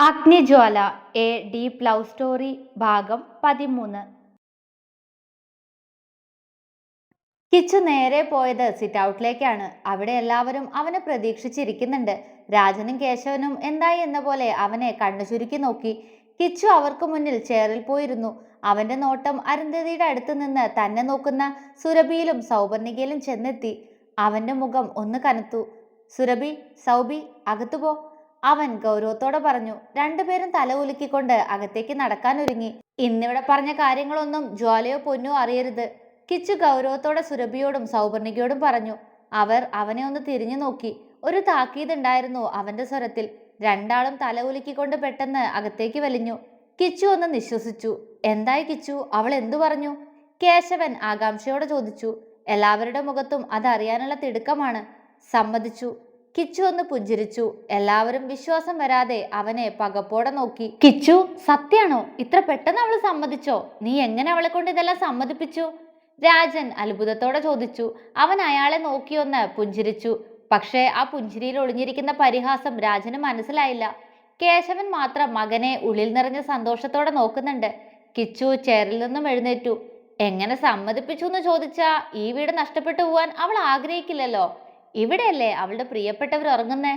Agnijwala a deep love story ഭാഗം പതിമൂന്ന്. കിച്ചു നേരെ പോയത് സിറ്റ് ഔട്ടിലേക്കാണ്. അവിടെ എല്ലാവരും അവനെ പ്രതീക്ഷിച്ചിരിക്കുന്നുണ്ട്. രാജനും കേശവനും എന്തായി എന്ന പോലെ അവനെ കണ്ണു ചുരുക്കി നോക്കി. കിച്ചു അവർക്ക് മുന്നിൽ ചേറിൽ പോയിരുന്നു. അവന്റെ നോട്ടം അരുന്ധതിയുടെ അടുത്ത് നിന്ന് തന്നെ നോക്കുന്ന സുരഭിയിലും സൗപർണികയിലും ചെന്നെത്തി. അവന്റെ മുഖം ഒന്ന് കനത്തു. സുരഭി സൗബി അകത്തു പോ. അവൻ ഗൗരവത്തോടെ പറഞ്ഞു രണ്ടുപേരും തല ഉലുക്കിക്കൊണ്ട് അകത്തേക്ക് നടക്കാനൊരുങ്ങി. ഇന്നിവിടെ പറഞ്ഞ കാര്യങ്ങളൊന്നും ജ്വാലയോ പൊന്നോ അറിയരുത്. കിച്ചു ഗൗരവത്തോടെ സുരഭിയോടും സൗപർണികയോടും പറഞ്ഞു അവർ അവനെ ഒന്ന് തിരിഞ്ഞു നോക്കി. ഒരു താക്കീതുണ്ടായിരുന്നു അവന്റെ സ്വരത്തിൽ. രണ്ടാളും തല ഉലുക്കിക്കൊണ്ട് പെട്ടെന്ന് അകത്തേക്ക് വലിഞ്ഞു. കിച്ചു ഒന്ന് നിശ്വസിച്ചു എന്തായി കിച്ചു? അവൾ എന്തു പറഞ്ഞു? കേശവൻ ആകാംക്ഷയോടെ ചോദിച്ചു എല്ലാവരുടെ മുഖത്തും അതറിയാനുള്ള തിടുക്കമാണ്. സമ്മതിച്ചു. കിച്ചു ഒന്ന് പുഞ്ചിരിച്ചു. എല്ലാവരും വിശ്വാസം വരാതെ അവനെ പകപ്പോടെ നോക്കി. കിച്ചു സത്യാണോ? ഇത്ര പെട്ടെന്ന് അവൾ സമ്മതിച്ചോ? നീ എങ്ങനെ അവളെ കൊണ്ട് ഇതെല്ലാം സമ്മതിപ്പിച്ചു? രാജൻ അത്ഭുതത്തോടെ ചോദിച്ചു. അവൻ അയാളെ നോക്കിയൊന്ന് പുഞ്ചിരിച്ചു. പക്ഷേ ആ പുഞ്ചിരിയിൽ ഒളിഞ്ഞിരിക്കുന്ന പരിഹാസം രാജന് മനസ്സിലായില്ല. കേശവൻ മാത്രം മകനെ ഉള്ളിൽ നിറഞ്ഞ സന്തോഷത്തോടെ നോക്കുന്നുണ്ട്. കിച്ചു ചേറിൽ നിന്നും എഴുന്നേറ്റു. എങ്ങനെ സമ്മതിപ്പിച്ചു? എന്ന് ചോദിച്ചാ ഈ വീട് നഷ്ടപ്പെട്ടു പോവാൻ അവൾ ആഗ്രഹിക്കില്ലല്ലോ. ഇവിടെയല്ലേ അവളുടെ പ്രിയപ്പെട്ടവർ ഉറങ്ങുന്നേ?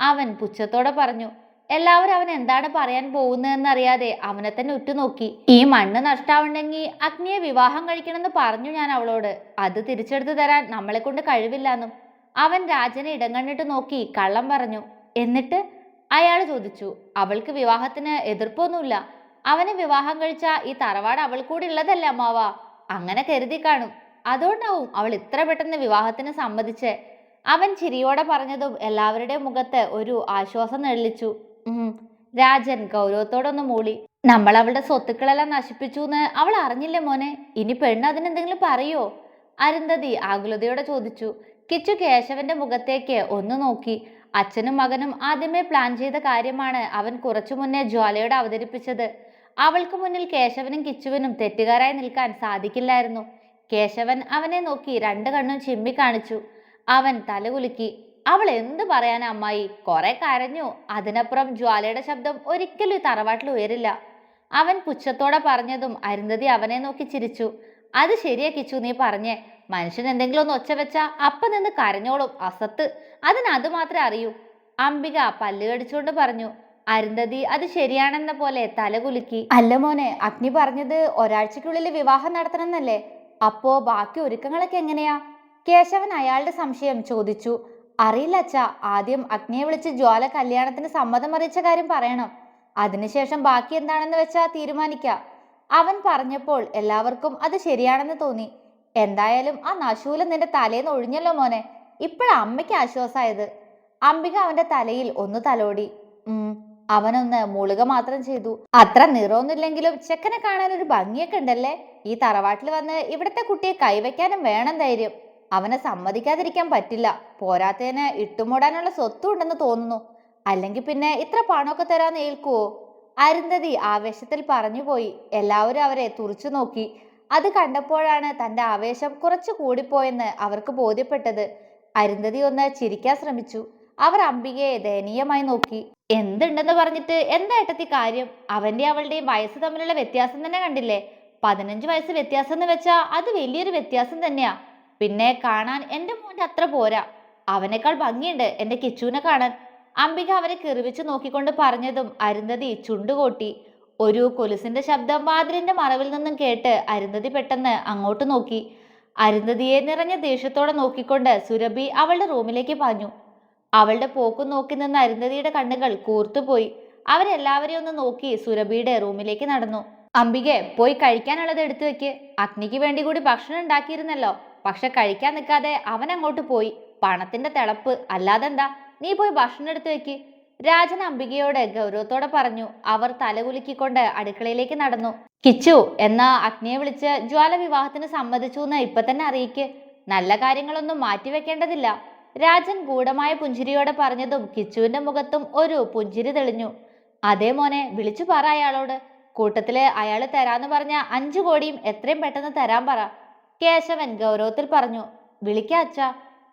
അവൻ പുച്ഛത്തോടെ പറഞ്ഞു എല്ലാവരും അവൻ എന്താണ് പറയാൻ പോകുന്നതെന്നറിയാതെ അവനെ തന്നെ ഉറ്റുനോക്കി. ഈ മണ്ണ് നഷ്ടാവുണ്ടെങ്കിൽ അഗ്നിയെ വിവാഹം കഴിക്കണമെന്ന് പറഞ്ഞു ഞാൻ അവളോട്. അത് തിരിച്ചെടുത്തു തരാൻ നമ്മളെ കൊണ്ട് കഴിവില്ലെന്നും. അവൻ രാജനെ ഇടം കണ്ടിട്ട് നോക്കി കള്ളം പറഞ്ഞു. എന്നിട്ട് അയാൾ ചോദിച്ചു അവൾക്ക് വിവാഹത്തിന് എതിർപ്പൊന്നുമില്ല. അവനെ വിവാഹം കഴിച്ച ഈ തറവാട് അവൾ കൂടി ഉള്ളതല്ലേ അമ്മാവ? അങ്ങനെ കരുതി കാണും. അതുകൊണ്ടാവും അവൾ ഇത്ര പെട്ടെന്ന് വിവാഹത്തിന് സമ്മതിച്ചേ. അവൻ ചിരിയോടെ പറഞ്ഞതും എല്ലാവരുടെ മുഖത്ത് ഒരു ആശ്വാസം നെള്ളിച്ചു. ഉം. രാജൻ ഗൗരവത്തോടൊന്ന് മൂളി. നമ്മൾ അവളുടെ സ്വത്തുക്കളെല്ലാം നശിപ്പിച്ചു എന്ന് അവൾ അറിഞ്ഞില്ലേ മോനെ? ഇനി പെണ്ണ് അതിനെന്തെങ്കിലും പറയോ? അരുന്ധതി ആകുലതയോടെ ചോദിച്ചു. കിച്ചു കേശവന്റെ മുഖത്തേക്ക് ഒന്ന് നോക്കി. അച്ഛനും മകനും ആദ്യമേ പ്ലാൻ ചെയ്ത കാര്യമാണ് അവൻ കുറച്ചു മുന്നേ ജ്വാലയോട് അവതരിപ്പിച്ചത്. അവൾക്ക് മുന്നിൽ കേശവനും കിച്ചുവിനും തെറ്റുകാരായി നിൽക്കാൻ സാധിക്കില്ലായിരുന്നു. കേശവൻ അവനെ നോക്കി രണ്ട് കണ്ണും ചിമ്മി കാണിച്ചു. അവൻ തലകുലുക്കി. അവൾ എന്ത് പറയാൻ അമ്മായി? കുറെ കരഞ്ഞു. അതിനപ്പുറം ജ്വാലയുടെ ശബ്ദം ഒരിക്കലും തറവാട്ടിൽ ഉയരില്ല. അവൻ പുച്ഛത്തോടെ പറഞ്ഞതും അരുന്ധതി അവനെ നോക്കി ചിരിച്ചു. അത് ശരിയാ കിച്ചു നീ പറഞ്ഞേ. മനുഷ്യൻ എന്തെങ്കിലും ഒന്ന് ഒച്ച വെച്ചാ അപ്പ നിന്ന് കരഞ്ഞോളും അസത്ത്. അതിന് അത് മാത്രമേ അറിയൂ. അംബിക പല്ല് കടിച്ചുകൊണ്ട് പറഞ്ഞു. അരുന്ധതി അത് ശരിയാണെന്ന പോലെ തലകുലുക്കി. അല്ല മോനെ അഗ്നി പറഞ്ഞത് ഒരാഴ്ചക്കുള്ളിൽ വിവാഹം നടത്തണമെന്നല്ലേ? അപ്പോ ബാക്കി ഒരുക്കങ്ങളൊക്കെ എങ്ങനെയാ? കേശവൻ അയാളുടെ സംശയം ചോദിച്ചു. അറിയില്ല അച്ഛാ ആദ്യം അഗ്നിയെ വിളിച്ച് ജ്വാല കല്യാണത്തിന് സമ്മതം അറിയിച്ച കാര്യം പറയണം. അതിനുശേഷം ബാക്കി എന്താണെന്ന് വെച്ചാ തീരുമാനിക്കാം. അവൻ പറഞ്ഞപ്പോൾ എല്ലാവർക്കും അത് ശരിയാണെന്ന് തോന്നി. എന്തായാലും ആ നശൂലം നിന്റെ തലേന്ന് ഒഴിഞ്ഞല്ലോ മോനെ. ഇപ്പോഴാ അമ്മയ്ക്ക് ആശ്വാസമായത് അംബിക അവന്റെ തലയിൽ ഒന്ന് തലോടി. ഉം അവനൊന്ന് മുളുക മാത്രം ചെയ്തു. അത്ര നിറമൊന്നുമില്ലെങ്കിലും ചെക്കനെ കാണാൻ ഒരു ഭംഗിയൊക്കെ ഉണ്ടല്ലേ? ഈ തറവാട്ടിൽ വന്ന് ഇവിടുത്തെ കുട്ടിയെ കൈവയ്ക്കാനും വേണം ധൈര്യം. അവനെ സമ്മതിക്കാതിരിക്കാൻ പറ്റില്ല. പോരാത്തതിന് ഇട്ടുമൂടാനുള്ള സ്വത്തും ഉണ്ടെന്ന് തോന്നുന്നു. അല്ലെങ്കിൽ പിന്നെ ഇത്ര പണമൊക്കെ തരാന്ന് ഏൽക്കുവോ? അരുന്ധതി ആവേശത്തിൽ പറഞ്ഞുപോയി. എല്ലാവരും അവരെ തുറച്ചു നോക്കി. അത് കണ്ടപ്പോഴാണ് തന്റെ ആവേശം കുറച്ചു കൂടിപ്പോയെന്ന് അവർക്ക് ബോധ്യപ്പെട്ടത്. അരുന്ധതി ഒന്ന് ചിരിക്കാൻ ശ്രമിച്ചു. അവർ അംബികയെ ദയനീയമായി നോക്കി. എന്തുണ്ടെന്ന് പറഞ്ഞിട്ട് എന്താ ഏട്ടത്തി കാര്യം? അവന്റെ അവളുടെയും വയസ്സ് തമ്മിലുള്ള വ്യത്യാസം തന്നെ കണ്ടില്ലേ? പതിനഞ്ച് വയസ്സ് വ്യത്യാസം എന്ന് വെച്ചാൽ അത് വലിയൊരു വ്യത്യാസം തന്നെയാ. പിന്നെ കാണാൻ എന്റെ മോന്റെ അത്ര പോരാ. അവനേക്കാൾ ഭംഗിയുണ്ട് എന്റെ കിച്ചുവിനെ കാണാൻ. അംബിക അവരെ കിറിവിച്ച് നോക്കിക്കൊണ്ട് പറഞ്ഞതും അരുന്ധതി ചുണ്ടുകൂട്ടി ഒരു കൊലുസിന്റെ ശബ്ദം വാതിലിന്റെ മറവിൽ നിന്നും കേട്ട് അരുന്ധതി പെട്ടെന്ന് അങ്ങോട്ട് നോക്കി. അരുന്ധതിയെ നിറഞ്ഞ ദേഷ്യത്തോടെ നോക്കിക്കൊണ്ട് സുരഭി അവളുടെ റൂമിലേക്ക് പാഞ്ഞു. അവളുടെ പോക്കും നോക്കി നിന്ന അരുന്ധതിയുടെ കണ്ണുകൾ കൂർത്തുപോയി. അവരെല്ലാവരെയും ഒന്ന് നോക്കി സുരഭിയുടെ റൂമിലേക്ക് നടന്നു. അംബികെ പോയി കഴിക്കാനുള്ളത് എടുത്തു വെക്ക്. അഗ്നിക്ക് വേണ്ടി കൂടി ഭക്ഷണം ഉണ്ടാക്കിയിരുന്നല്ലോ. പക്ഷെ കഴിക്കാൻ നിൽക്കാതെ അവൻ അങ്ങോട്ട് പോയി. പണത്തിന്റെ തിളപ്പ് അല്ലാതെന്താ? നീ പോയി ഭക്ഷണം എടുത്തു വെക്ക്. രാജൻ അംബികയോട് ഗൗരവത്തോടെ പറഞ്ഞു. അവർ തലകുലുക്കിക്കൊണ്ട് അടുക്കളയിലേക്ക് നടന്നു. കിച്ചു എന്ന അഗ്നിയെ വിളിച്ച് ജ്വാല വിവാഹത്തിന് സമ്മതിച്ചു എന്ന് ഇപ്പൊ തന്നെ അറിയിക്ക്. നല്ല കാര്യങ്ങളൊന്നും മാറ്റിവെക്കേണ്ടതില്ല രാജൻ ഗൂഢമായ പുഞ്ചിരിയോടെ പറഞ്ഞതും കിച്ചുവിന്റെ മുഖത്തും ഒരു പുഞ്ചിരി തെളിഞ്ഞു. അതേ മോനെ വിളിച്ചു പറ അയാളോട്. കൂട്ടത്തിൽ അയാൾ തരാന്ന് പറഞ്ഞ അഞ്ചു കോടിയും എത്രയും പെട്ടെന്ന് തരാൻ പറ. കേശവൻ ഗൗരവത്തിൽ പറഞ്ഞു വിളിക്ക അച്ഛ.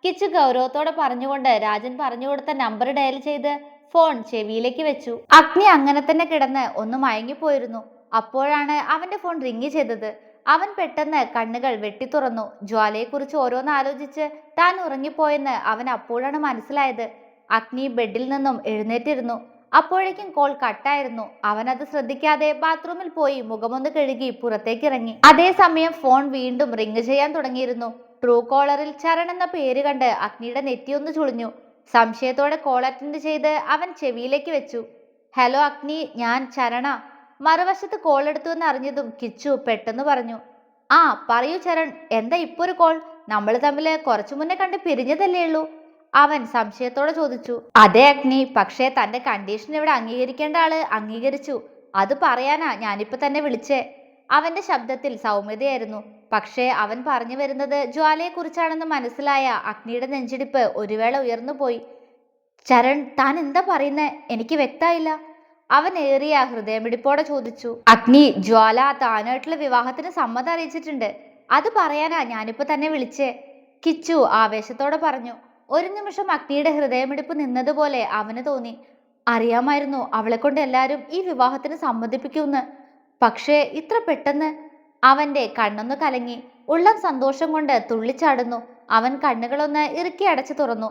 കിച്ചു ഗൗരവത്തോടെ പറഞ്ഞുകൊണ്ട് രാജൻ പറഞ്ഞു കൊടുത്ത നമ്പർ ഡയൽ ചെയ്ത് ഫോൺ ചെവിയിലേക്ക് വെച്ചു. അഗ്നി അങ്ങനെ തന്നെ കിടന്ന് ഒന്ന് മയങ്ങിപ്പോയിരുന്നു. അപ്പോഴാണ് അവന്റെ ഫോൺ റിങ് ചെയ്തത്. അവൻ പെട്ടെന്ന് കണ്ണുകൾ വെട്ടി വെട്ടിത്തുറന്നു ജ്വാലയെക്കുറിച്ച് ഓരോന്ന് ആലോചിച്ച് താൻ ഉറങ്ങിപ്പോയെന്ന് അവൻ അപ്പോഴാണ് മനസ്സിലായത്. അഗ്നി ബെഡിൽ നിന്നും എഴുന്നേറ്റിരുന്നു. അപ്പോഴേക്കും കോൾ കട്ടായിരുന്നു. അവനത് ശ്രദ്ധിക്കാതെ ബാത്റൂമിൽ പോയി മുഖമൊന്ന് കഴുകി പുറത്തേക്ക് ഇറങ്ങി. അതേസമയം ഫോൺ വീണ്ടും റിങ് ചെയ്യാൻ തുടങ്ങിയിരുന്നു. ട്രൂ കോളറിൽ ചരൺ എന്ന പേര് കണ്ട് അഗ്നിയുടെ നെറ്റിയൊന്ന് ചുളിഞ്ഞു. സംശയത്തോടെ കോൾ അറ്റൻഡ് ചെയ്ത് അവൻ ചെവിയിലേക്ക് വെച്ചു. ഹലോ അഗ്നി ഞാൻ ചരണ. മറുവശത്ത് കോൾ എടുത്തു എന്ന് അറിഞ്ഞതും കിച്ചു പെട്ടെന്ന് പറഞ്ഞു. ആ പറയൂ ചരൺ എന്താ ഇപ്പൊ ഒരു കോൾ? നമ്മൾ തമ്മിൽ കുറച്ചു മുന്നേ കണ്ട് പിരിഞ്ഞതല്ലേ ഉള്ളൂ. അവൻ സംശയത്തോടെ ചോദിച്ചു അതെ അഗ്നി പക്ഷേ തന്റെ കണ്ടീഷൻ ഇവിടെ അംഗീകരിക്കേണ്ട ആൾ അംഗീകരിച്ചു. അത് പറയാനാ ഞാനിപ്പോ തന്നെ വിളിച്ചേ. അവന്റെ ശബ്ദത്തിൽ സൗമ്യതയായിരുന്നു. പക്ഷേ അവൻ പറഞ്ഞു വരുന്നത് ജ്വാലയെക്കുറിച്ചാണെന്ന് മനസ്സിലായ അഗ്നിയുടെ നെഞ്ചിടിപ്പ് ഒരുവേള ഉയർന്നു പോയി. ചരൺ താൻ എന്താ പറയുന്നത് എനിക്ക് വ്യക്തമായില്ല. അവൻ ഏറിയ ഹൃദയമിടിപ്പോടെ ചോദിച്ചു അഗ്നി ജ്വാല താനായിട്ടുള്ള വിവാഹത്തിന് സമ്മതം അറിയിച്ചിട്ടുണ്ട്. അത് പറയാനാ ഞാനിപ്പോ തന്നെ വിളിച്ചേ. കിച്ചു ആവേശത്തോടെ പറഞ്ഞു ഒരു നിമിഷം അഗ്നിയുടെ ഹൃദയമിടിപ്പ് നിന്നതുപോലെ അവന് തോന്നി. അറിയാമായിരുന്നു അവളെ കൊണ്ട് എല്ലാവരും ഈ വിവാഹത്തിന് സമ്മതിപ്പിക്കുമെന്ന്. പക്ഷേ ഇത്ര പെട്ടെന്ന്? അവന്റെ കണ്ണൊന്ന് കലങ്ങി. ഉള്ളം സന്തോഷം കൊണ്ട് തുള്ളിച്ചാടുന്നു. അവൻ കണ്ണുകളൊന്ന് ഇറുക്കി അടച്ചു തുറന്നു.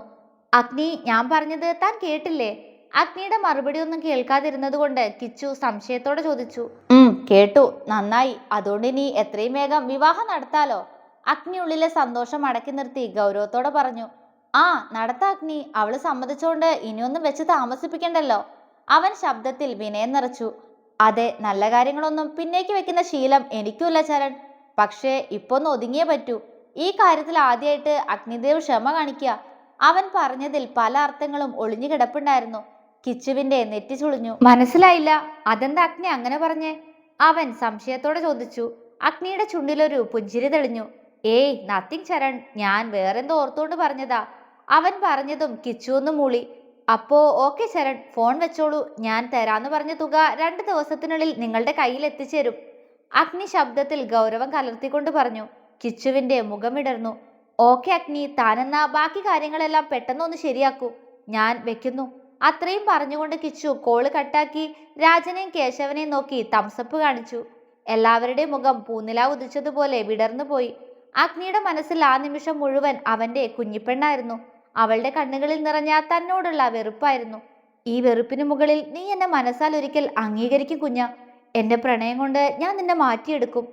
അഗ്നി ഞാൻ പറഞ്ഞത് താൻ കേട്ടില്ലേ? അഗ്നിയുടെ മറുപടി ഒന്നും കേൾക്കാതിരുന്നത് കൊണ്ട് കിച്ചു സംശയത്തോടെ ചോദിച്ചു. ഉം കേട്ടു. നന്നായി. അതുകൊണ്ട് ഇനി എത്രയും വേഗം വിവാഹം നടത്താലോ? അഗ്നി ഉള്ളിലെ സന്തോഷം അടക്കി നിർത്തി ഗൗരവത്തോടെ പറഞ്ഞു. ആ നടത്താഗ്നി അവൾ സമ്മതിച്ചോണ്ട് ഇനിയൊന്നും വെച്ച് താമസിപ്പിക്കണ്ടല്ലോ. അവൻ ശബ്ദത്തിൽ വിനയം നിറച്ചു. അതെ നല്ല കാര്യങ്ങളൊന്നും പിന്നേക്ക് വെക്കുന്ന ശീലം എനിക്കുമില്ല ചരൺ. പക്ഷേ ഇപ്പൊ ഒന്ന് ഒതുങ്ങിയേ പറ്റൂ. ഈ കാര്യത്തിൽ ആദ്യമായിട്ട് അഗ്നിദേവ് ക്ഷമ കാണിക്കുക അവൻ പറഞ്ഞതിൽ പല അർത്ഥങ്ങളും ഒളിഞ്ഞു കിടപ്പുണ്ടായിരുന്നു. കിച്ചുവിന്റെ നെറ്റി ചുളിഞ്ഞു. മനസ്സിലായില്ല അതെന്താ അഗ്നി അങ്ങനെ പറഞ്ഞേ? അവൻ സംശയത്തോടെ ചോദിച്ചു. അഗ്നിയുടെ ചുണ്ടിലൊരു പുഞ്ചിരി തെളിഞ്ഞു. ഏയ് നത്തിങ് ചരൺ. ഞാൻ വേറെന്തോ ഓർത്തുകൊണ്ട് പറഞ്ഞതാ. അവൻ പറഞ്ഞതും കിച്ചു ഒന്ന് മൂളി. അപ്പോ ഓക്കെ ശരൺ ഫോൺ വെച്ചോളൂ. ഞാൻ തരാന്ന് പറഞ്ഞ തുക രണ്ട് ദിവസത്തിനുള്ളിൽ നിങ്ങളുടെ കയ്യിൽ എത്തിച്ചേരും. അഗ്നി ശബ്ദത്തിൽ ഗൗരവം കലർത്തിക്കൊണ്ട് പറഞ്ഞു. കിച്ചുവിന്റെ മുഖമിടർന്നു ഓക്കെ അഗ്നി താനെന്നാ ബാക്കി കാര്യങ്ങളെല്ലാം പെട്ടെന്നൊന്ന് ശരിയാക്കൂ. ഞാൻ വെക്കുന്നു. അത്രയും പറഞ്ഞുകൊണ്ട് കിച്ചു കോൾ കട്ടാക്കി രാജനെയും കേശവനെയും നോക്കി തംസപ്പ് കാണിച്ചു. എല്ലാവരുടെയും മുഖം പൂനില ഉദിച്ചതുപോലെ വിടർന്നു പോയി അഗ്നിയുടെ മനസ്സിൽ ആ നിമിഷം മുഴുവൻ അവന്റെ കുഞ്ഞിപ്പെണ്ണായിരുന്നു. അവളുടെ കണ്ണുകളിൽ നിറഞ്ഞ തന്നോടുള്ള വെറുപ്പായിരുന്നു. ഈ വെറുപ്പിന് മുകളിൽ നീ എന്നെ മനസ്സാൽ ഒരിക്കൽ അംഗീകരിക്കും കുഞ്ഞ. എന്റെ പ്രണയം കൊണ്ട് ഞാൻ നിന്നെ മാറ്റിയെടുക്കും.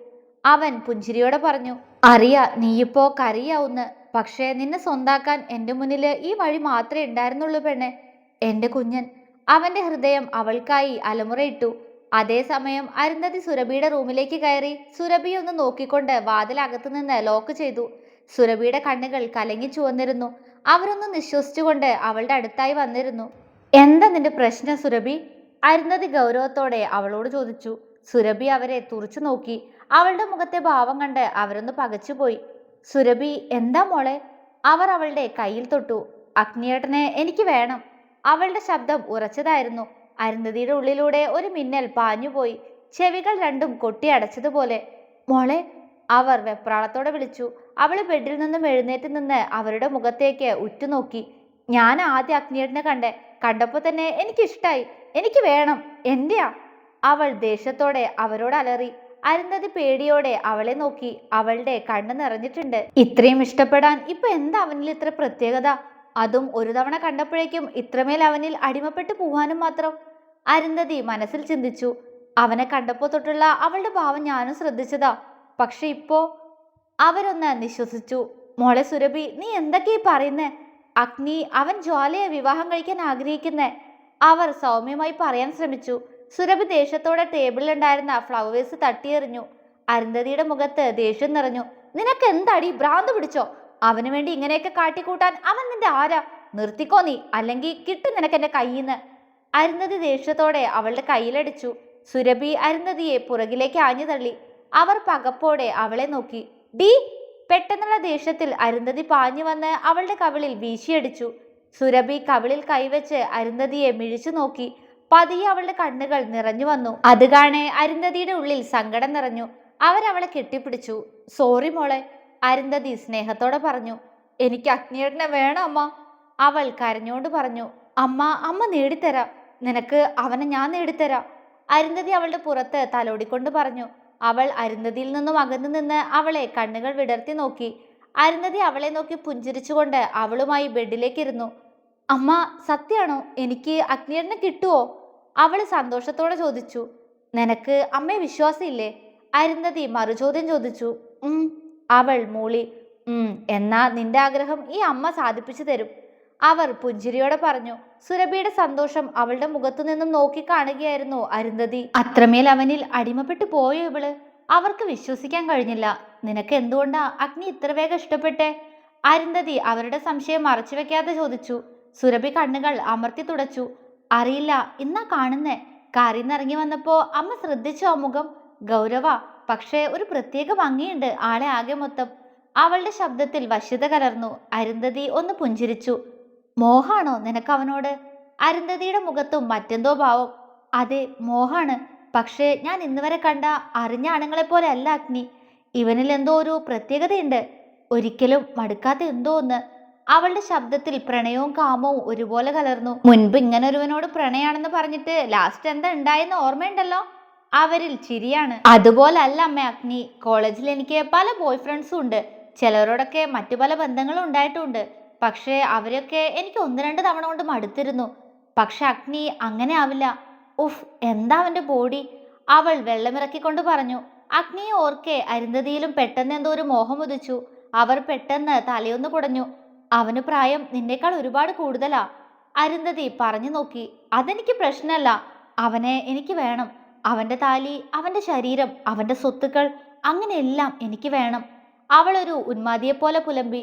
അവൻ പുഞ്ചിരിയോടെ പറഞ്ഞു അറിയാ നീയിപ്പോ കറിയാവുന്ന് പക്ഷേ നിന്നെ സ്വന്താക്കാൻ എന്റെ മുന്നിൽ ഈ വഴി മാത്രമേ ഉണ്ടായിരുന്നുള്ളൂ പെണ്ണെ. എന്റെ കുഞ്ഞൻ അവന്റെ ഹൃദയം അവൾക്കായി അലമുറയിട്ടു. അതേസമയം അരുന്ധതി സുരഭിയുടെ റൂമിലേക്ക് കയറി സുരഭി ഒന്ന് നോക്കിക്കൊണ്ട് വാതിലകത്തു നിന്ന് ലോക്ക് ചെയ്തു. സുരഭിയുടെ കണ്ണുകൾ കലങ്ങി ചുവന്നിരുന്നു. അവരൊന്ന് നിശ്വസിച്ചുകൊണ്ട് അവളുടെ അടുത്തായി വന്നിരുന്നു. എന്താ നിന്റെ പ്രശ്നം സുരഭി? അരുന്നതി ഗൗരവത്തോടെ അവളോട് ചോദിച്ചു. സുരഭി അവരെ തുറച്ചു നോക്കി. അവളുടെ മുഖത്തെ ഭാവം കണ്ട് അവരൊന്ന് പകച്ചുപോയി. സുരഭി എന്താ മോളെ? അവർ അവളുടെ കയ്യിൽ തൊട്ടു. അഗ്നിയേട്ടനെ എനിക്ക് വേണം. അവളുടെ ശബ്ദം ഉറച്ചതായിരുന്നു. അരുന്ധതിയുടെ ഉള്ളിലൂടെ ഒരു മിന്നൽ പാഞ്ഞുപോയി. ചെവികൾ രണ്ടും കൊട്ടിയടച്ചതുപോലെ മോളെ അവർ വെപ്രാളത്തോടെ വിളിച്ചു. അവൾ ബെഡിൽ നിന്നും എഴുന്നേറ്റ് നിന്ന് അവരുടെ മുഖത്തേക്ക് ഉറ്റുനോക്കി. ഞാൻ ആദ്യ അഗ്നിയേട്ടനെ കണ്ടേ. കണ്ടപ്പോൾ തന്നെ എനിക്കിഷ്ടായി. എനിക്ക് വേണം. എന്റെയാ? അവൾ ദേഷ്യത്തോടെ അവരോട് അലറി. അരുന്നത് പേടിയോടെ അവളെ നോക്കി. അവളുടെ കണ്ണ് നിറഞ്ഞിട്ടുണ്ട്. ഇത്രയും ഇഷ്ടപ്പെടാൻ ഇപ്പൊ എന്താ അവനിൽ ഇത്ര പ്രത്യേകത? അതും ഒരു തവണ കണ്ടപ്പോഴേക്കും ഇത്രമേൽ അവനിൽ അടിമപ്പെട്ടു പോവാനും മാത്രം. അരുന്ധതി മനസ്സിൽ ചിന്തിച്ചു. അവനെ കണ്ടപ്പോൾ തൊട്ടുള്ള അവളുടെ ഭാവം ഞാനും ശ്രദ്ധിച്ചതാ. പക്ഷെ ഇപ്പോ അവരൊന്ന് നിശ്വസിച്ചു. മോളെ സുരഭി നീ എന്തൊക്കെയാ പറയുന്നേ? അഗ്നി അവൻ ജ്വാലയെ വിവാഹം കഴിക്കാൻ ആഗ്രഹിക്കുന്നേ. അവർ സൗമ്യമായി പറയാൻ ശ്രമിച്ചു. സുരഭി ദേഷ്യത്തോടെ ടേബിളിലുണ്ടായിരുന്ന ഫ്ലവേഴ്സ് തട്ടിയെറിഞ്ഞു. അരുന്ധതിയുടെ മുഖത്ത് ദേഷ്യം നിറഞ്ഞു. നിനക്ക് എന്താടി ഭ്രാന്ത് പിടിച്ചോ? അവന് വേണ്ടി ഇങ്ങനെയൊക്കെ കാട്ടിക്കൂട്ടാൻ അവൻ നിന്റെ ആരാ? നിർത്തിക്കോ നീ അല്ലെങ്കിൽ കിട്ടും നിനക്ക് എന്റെ കയ്യിന്ന്. അരുന്ധതി ദേഷ്യത്തോടെ അവളുടെ കയ്യിലടിച്ചു. സുരഭി അരുന്ധതിയെ പുറകിലേക്ക് ആഞ്ഞു തള്ളി അവർ പകപ്പോടെ അവളെ നോക്കി. ഡി പെട്ടെന്നുള്ള ദേഷ്യത്തിൽ അരുന്ധതി പാഞ്ഞു വന്ന് അവളുടെ കവിളിൽ വീശിയടിച്ചു. സുരഭി കവിളിൽ കൈവച്ച് അരുന്ധതിയെ മിഴിച്ചു നോക്കി. പതിയെ അവളുടെ കണ്ണുകൾ നിറഞ്ഞു വന്നു. അത് കാണേ അരുന്ധതിയുടെ ഉള്ളിൽ സങ്കടം നിറഞ്ഞു. അവരവളെ കെട്ടിപ്പിടിച്ചു. സോറി മോളെ അരുന്ധതി സ്നേഹത്തോടെ പറഞ്ഞു. എനിക്ക് അഗ്നിയേട്ടനെ വേണം അമ്മ അവൾ കരഞ്ഞോണ്ട് പറഞ്ഞു. അമ്മ അമ്മ നേടിത്തരാം. നിനക്ക് അവനെ ഞാൻ നേടിത്തരാം അരുന്ധതി അവളുടെ പുറത്ത് തലോടിക്കൊണ്ട് പറഞ്ഞു. അവൾ അരുന്ധതിയിൽ നിന്നും അകന്നു നിന്ന് അവളെ കണ്ണുകൾ വിടർത്തി നോക്കി. അരുന്ധതി അവളെ നോക്കി പുഞ്ചിരിച്ചുകൊണ്ട് അവളുമായി ബെഡിലേക്ക് ഇരുന്നു. അമ്മ സത്യാണോ? എനിക്ക് അഗ്നിയേട്ടനെ കിട്ടുവോ? അവൾ സന്തോഷത്തോടെ ചോദിച്ചു. നിനക്ക് അമ്മയെ വിശ്വാസമില്ലേ അരുന്ധതി മറുചോദ്യം ചോദിച്ചു. അവൾ മൂളി. എന്നാ നിന്റെ ആഗ്രഹം ഈ അമ്മ സാധിപ്പിച്ചു തരും. അവർ പുഞ്ചിരിയോടെ പറഞ്ഞു സുരഭിയുടെ സന്തോഷം അവളുടെ മുഖത്തു നിന്നും നോക്കിക്കാണുകയായിരുന്നു അരുന്ധതി. അത്രമേൽ അവനിൽ അടിമപ്പെട്ടു പോയോ ഇവൾ? അവർക്ക് വിശ്വസിക്കാൻ കഴിഞ്ഞില്ല. നിനക്ക് എന്തുകൊണ്ടാ അഗ്നി ഇത്ര വേഗം ഇഷ്ടപ്പെട്ടെ? അരുന്ധതി അവരുടെ സംശയം മറച്ചു വെക്കാതെ ചോദിച്ചു. സുരഭി കണ്ണുകൾ അമർത്തി തുടച്ചു. അറിയില്ല ഇന്നാ കാണുന്നേ. കാറിൽ ഇറങ്ങി വന്നപ്പോ അമ്മ ശ്രദ്ധിച്ചു ആ മുഖം? ഗൗരവ പക്ഷേ ഒരു പ്രത്യേക ഭംഗിയുണ്ട് ആളെ ആകെ മൊത്തം. അവളുടെ ശബ്ദത്തിൽ വശ്യത കലർന്നു. അരുന്ധതി ഒന്ന് പുഞ്ചിരിച്ചു. മോഹാണോ? നിനക്ക് അവനോട് അരുന്ധതിയുടെ മുഖത്തും മറ്റെന്തോ ഭാവം. അതെ മോഹാണ്. പക്ഷേ ഞാൻ ഇന്ന് വരെ കണ്ട അറിഞ്ഞ ആണുങ്ങളെ പോലെ അല്ല അഗ്നി. ഇവനിൽ എന്തോ ഒരു പ്രത്യേകതയുണ്ട്. ഒരിക്കലും മടുക്കാത്ത എന്തോ ഒന്ന്. അവളുടെ ശബ്ദത്തിൽ പ്രണയവും കാമവും ഒരുപോലെ കലർന്നു. മുൻപ് ഇങ്ങനെ ഒരുവനോട് പ്രണയാണെന്ന് പറഞ്ഞിട്ട് ലാസ്റ്റ് എന്താ ഉണ്ടായെന്ന് ഓർമ്മയുണ്ടല്ലോ? അവരിൽ ചിരിയാണ്. അതുപോലെ അല്ല അമ്മ അഗ്നി. കോളേജിൽ എനിക്ക് പല ബോയ് ഫ്രണ്ട്സും ഉണ്ട്. ചിലരോടൊക്കെ മറ്റു പല ബന്ധങ്ങളും ഉണ്ടായിട്ടുണ്ട്. പക്ഷേ അവരൊക്കെ എനിക്ക് ഒന്ന് രണ്ട് തവണ കൊണ്ട് മടുത്തിരുന്നു. പക്ഷെ അഗ്നി അങ്ങനെ ആവില്ല. ഉഫ് എന്താ അവന്റെ ബോഡി? അവൾ വെള്ളമിറക്കിക്കൊണ്ട് പറഞ്ഞു അഗ്നിയെ ഓർക്കെ അരുന്ധതിയിലും പെട്ടെന്ന് എന്തോ ഒരു മോഹം ഉദിച്ചു. അവർ പെട്ടെന്ന് തലയൊന്ന് കുടഞ്ഞു. അവന് പ്രായം നിന്നേക്കാൾ ഒരുപാട് കൂടുതലാ. അരുന്ധതി പറഞ്ഞു നോക്കി അതെനിക്ക് പ്രശ്നമല്ല അവനെ എനിക്ക് വേണം. അവന്റെ താലി അവന്റെ ശരീരം അവന്റെ സ്വത്തുക്കൾ അങ്ങനെയെല്ലാം എനിക്ക് വേണം. അവളൊരു ഉന്മാദിയെപ്പോലെ പുലമ്പി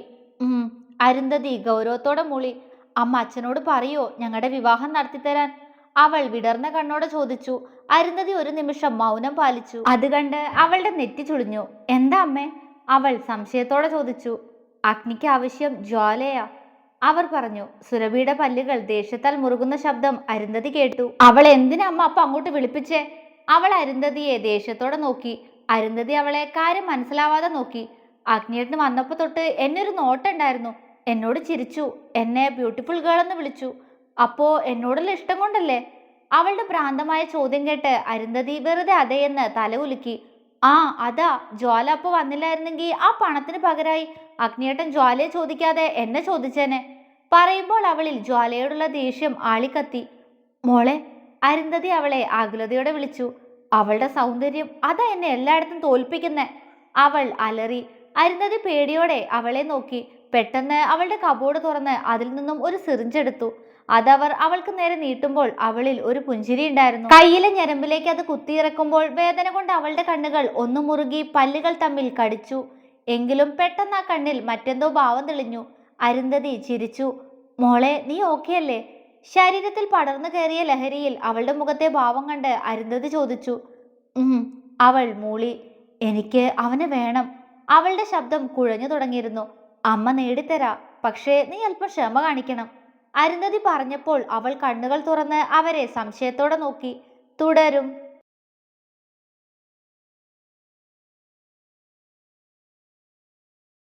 അരുന്ധതി ഗൗരവത്തോടെ മൂളി അമ്മ അച്ഛനോട് പറയോ ഞങ്ങളുടെ വിവാഹം നടത്തിത്തരാൻ? അവൾ വിടർന്ന കണ്ണോടെ ചോദിച്ചു. അരുന്ധതി ഒരു നിമിഷം മൗനം പാലിച്ചു. അത് കണ്ട് അവളുടെ നെറ്റി ചുളിഞ്ഞു. എന്താ അമ്മേ? അവൾ സംശയത്തോടെ ചോദിച്ചു. അഗ്നിക്ക് ആവശ്യം ജ്വാലയാ. അവർ പറഞ്ഞു. സുരഭിയുടെ പല്ലുകൾ ദേഷ്യത്താൽ മുറുകുന്ന ശബ്ദം അരുന്ധതി കേട്ടു. അവൾ എന്തിനാ അമ്മ അപ്പൊ അങ്ങോട്ട് വിളിപ്പിച്ചേ? അവൾ അരുന്ധതിയെ ദേഷ്യത്തോടെ നോക്കി. അരുന്ധതി അവളെ കാര്യം മനസ്സിലാവാതെ നോക്കി. അഗ്നിയേട്ടന് വന്നപ്പോ തൊട്ട് എന്നൊരു നോട്ടുണ്ടായിരുന്നു എന്നോട് ചിരിച്ചു. എന്നെ ബ്യൂട്ടിഫുൾ ഗേൾ എന്ന് വിളിച്ചു. അപ്പോ എന്നോടുള്ള ഇഷ്ടം കൊണ്ടല്ലേ? അവളുടെ ഭ്രാന്തമായ ചോദ്യം കേട്ട് അരുന്ധതി വെറുതെ അതേയെന്ന് തല ഉലുക്കി. ആ അതാ. ജ്വാല അപ്പോൾ വന്നില്ലായിരുന്നെങ്കിൽ ആ പണത്തിന് പകരമായി അഗ്നിയേട്ടൻ ജ്വാലയെ ചോദിക്കാതെ എന്നെ ചോദിച്ചേനെ. പറയുമ്പോൾ അവളിൽ ജ്വാലയോടുള്ള ദേഷ്യം ആളിക്കത്തി. മോളെ അരുന്ധതി അവളെ ആകുലതയോടെ വിളിച്ചു. അവളുടെ സൗന്ദര്യം അതാ എന്നെ എല്ലായിടത്തും തോൽപ്പിക്കുന്നെ. അവൾ അലറി. അരുന്ധതി പേടിയോടെ അവളെ നോക്കി. പെട്ടെന്ന് അവളുടെ കബോർഡ് തുറന്ന് അതിൽ നിന്നും ഒരു സിറിഞ്ച് എടുത്തു. അതവർ അവൾക്ക് നേരെ നീട്ടുമ്പോൾ അവളിൽ ഒരു പുഞ്ചിരി ഉണ്ടായിരുന്നു. കയ്യിലെ ഞരമ്പിലേക്ക് അത് കുത്തിയിറക്കുമ്പോൾ വേദന കൊണ്ട് അവളുടെ കണ്ണുകൾ ഒന്ന് മുറുകി പല്ലുകൾ തമ്മിൽ കടിച്ചു. എങ്കിലും പെട്ടെന്ന് ആ കണ്ണിൽ മറ്റെന്തോ ഭാവം തെളിഞ്ഞു. അരുന്ധതി ചിരിച്ചു. മോളെ നീ ഓക്കെ അല്ലേ? ശരീരത്തിൽ പടർന്നു കയറിയ ലഹരിയിൽ അവളുടെ മുഖത്തെ ഭാവം കണ്ട് അരുന്ധതി ചോദിച്ചു. അവൾ മൂളി. എനിക്ക് അവനെ വേണം. അവളുടെ ശബ്ദം കുഴഞ്ഞു തുടങ്ങിയിരുന്നു. അമ്മ നേടിത്തരാ പക്ഷേ നീ അല്പം ക്ഷമ കാണിക്കണം. അരുന്ധതി പറഞ്ഞപ്പോൾ അവൾ കണ്ണുകൾ തുറന്ന് അവരെ സംശയത്തോടെ നോക്കി. തുടരും.